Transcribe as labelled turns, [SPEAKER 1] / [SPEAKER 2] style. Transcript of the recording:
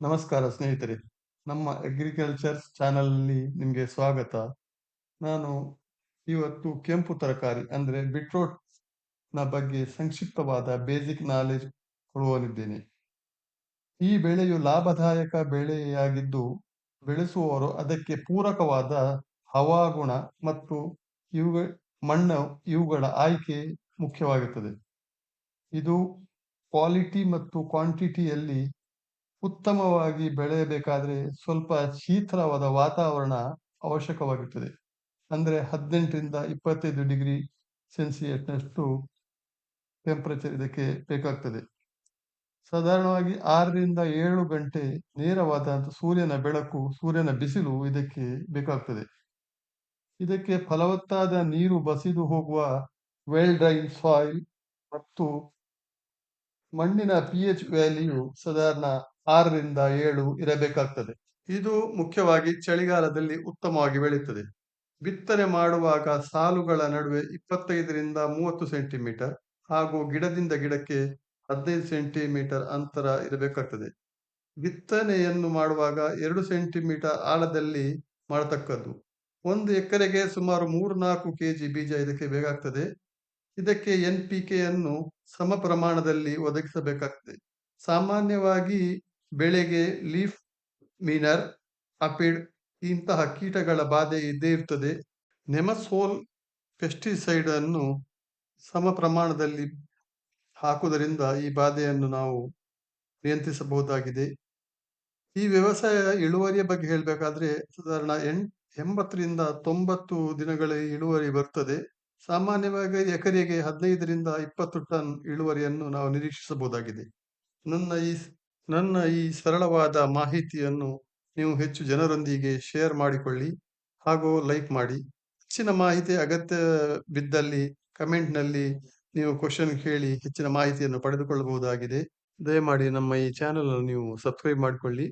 [SPEAKER 1] ನಮಸ್ಕಾರ ಸ್ನೇಹಿತರೆ. ನಮ್ಮ ಅಗ್ರಿಕಲ್ಚರ್ ಚಾನಲ್‌ನಲ್ಲಿ ನಿಮಗೆ ಸ್ವಾಗತ. ನಾನು ಇವತ್ತು ಕೆಂಪು ತರಕಾರಿ ಅಂದ್ರೆ ಬಿಟ್ರೋಟ್ನ ಬಗ್ಗೆ ಸಂಕ್ಷಿಪ್ತವಾದ ಬೇಸಿಕ್ ನಾಲೆಜ್ ಕೊಡುವನಿದ್ದೇನೆ. ಈ ಬೆಳೆಯು ಲಾಭದಾಯಕ ಬೆಳೆಯಾಗಿದ್ದು, ಬೆಳೆಸುವವರು ಅದಕ್ಕೆ ಪೂರಕವಾದ ಹವಾಗುಣ ಮತ್ತು ಇವುಗ ಮಣ್ಣು ಇವುಗಳ ಆಯ್ಕೆ ಮುಖ್ಯವಾಗುತ್ತದೆ ಇದು ಕ್ವಾಲಿಟಿ ಮತ್ತು ಕ್ವಾಂಟಿಟಿಯಲ್ಲಿ ಉತ್ತಮವಾಗಿ ಬೆಳೆಯಬೇಕಾದ್ರೆ ಸ್ವಲ್ಪ ಶೀತಲವಾದ ವಾತಾವರಣ ಅವಶ್ಯಕವಾಗಿರ್ತದೆ ಅಂದರೆ ಹದಿನೆಂಟರಿಂದ ಇಪ್ಪತ್ತೈದು ಡಿಗ್ರಿ ಸೆಲ್ಸಿಯಸ್‌ನಷ್ಟು ಟೆಂಪರೇಚರ್ ಇದಕ್ಕೆ ಬೇಕಾಗ್ತದೆ. ಸಾಧಾರಣವಾಗಿ 6ರಿಂದ 7 ಗಂಟೆ ನೇರವಾದಂತ ಸೂರ್ಯನ ಬೆಳಕು, ಸೂರ್ಯನ ಬಿಸಿಲು ಇದಕ್ಕೆ ಬೇಕಾಗ್ತದೆ. ಇದಕ್ಕೆ ಫಲವತ್ತಾದ ನೀರು ಬಸಿದು ಹೋಗುವ ವೆಲ್ ಡ್ರೈನ್ ಸಾಯಿಲ್ ಮತ್ತು ಮಣ್ಣಿನ ಪಿಎಚ್ ವ್ಯಾಲ್ಯೂ ಸಾಧಾರಣ 6ರಿಂದ 7 ಇರಬೇಕಾಗ್ತದೆ. ಇದು ಮುಖ್ಯವಾಗಿ ಚಳಿಗಾಲದಲ್ಲಿ ಉತ್ತಮವಾಗಿ ಬೆಳೆಯುತ್ತದೆ. ಬಿತ್ತನೆ ಮಾಡುವಾಗ ಸಾಲುಗಳ ನಡುವೆ 25ರಿಂದ 30 ಸೆಂಟಿಮೀಟರ್ ಹಾಗೂ ಗಿಡದಿಂದ ಗಿಡಕ್ಕೆ 15 ಸೆಂಟಿಮೀಟರ್ ಅಂತರ ಇರಬೇಕಾಗ್ತದೆ. ಬಿತ್ತನೆಯನ್ನು ಮಾಡುವಾಗ ಎರಡು ಸೆಂಟಿಮೀಟರ್ ಆಳದಲ್ಲಿ ಮಾಡತಕ್ಕದ್ದು. ಒಂದು ಎಕರೆಗೆ ಸುಮಾರು 3-4 ಕೆಜಿ ಬೀಜ ಇದಕ್ಕೆ ಬೇಕಾಗ್ತದೆ. ಇದಕ್ಕೆ ಎನ್ ಪಿ ಕೆಯನ್ನು ಸಮ ಪ್ರಮಾಣದಲ್ಲಿ ಒದಗಿಸಬೇಕಾಗ್ತದೆ. ಸಾಮಾನ್ಯವಾಗಿ ಬೆಳೆಗೆ ಲೀಫ್ ಮೀನರ್, ಅಪಿಡ್ ಇಂತಹ ಕೀಟಗಳ ಬಾಧೆ ಇದ್ದೇ ಇರ್ತದೆ. ನೆಮಸೋಲ್ ಪೆಸ್ಟಿಸೈಡ್ ಅನ್ನು ಸಮ ಪ್ರಮಾಣದಲ್ಲಿ ಹಾಕುವುದರಿಂದ ಈ ಬಾಧೆಯನ್ನು ನಾವು ನಿಯಂತ್ರಿಸಬಹುದಾಗಿದೆ. ಈ ವ್ಯವಸಾಯ ಇಳುವರಿಯ ಬಗ್ಗೆ ಹೇಳಬೇಕಾದ್ರೆ ಸಾಧಾರಣ ಎಂ 80ರಿಂದ 90 ದಿನಗಳಲ್ಲಿ ಇಳುವರಿ ಬರ್ತದೆ. ಸಾಮಾನ್ಯವಾಗಿ ಎಕರೆಗೆ 15ರಿಂದ 20 ಟನ್ ಇಳುವರಿಯನ್ನು ನಾವು ನಿರೀಕ್ಷಿಸಬಹುದಾಗಿದೆ. ನನ್ನ ಈ ನನ್ನ ಈ ಸರಳವಾದ ಮಾಹಿತಿಯನ್ನು ನೀವು ಹೆಚ್ಚು ಜನರೊಂದಿಗೆ ಶೇರ್ ಮಾಡಿಕೊಳ್ಳಿ ಹಾಗೂ ಲೈಕ್ ಮಾಡಿ. ಹೆಚ್ಚಿನ ಮಾಹಿತಿ ಅಗತ್ಯ ಬಿದ್ದಲ್ಲಿ ಕಮೆಂಟ್‌ನಲ್ಲಿ ನೀವು ಕ್ವಶನ್ ಕೇಳಿ ಹೆಚ್ಚಿನ ಮಾಹಿತಿಯನ್ನು ಪಡೆದುಕೊಳ್ಳಬಹುದಾಗಿದೆ. ದಯಮಾಡಿ ನಮ್ಮ ಈ ಚಾನಲ್ ಅನ್ನು ನೀವು ಸಬ್ಸ್ಕ್ರೈಬ್ ಮಾಡಿಕೊಳ್ಳಿ.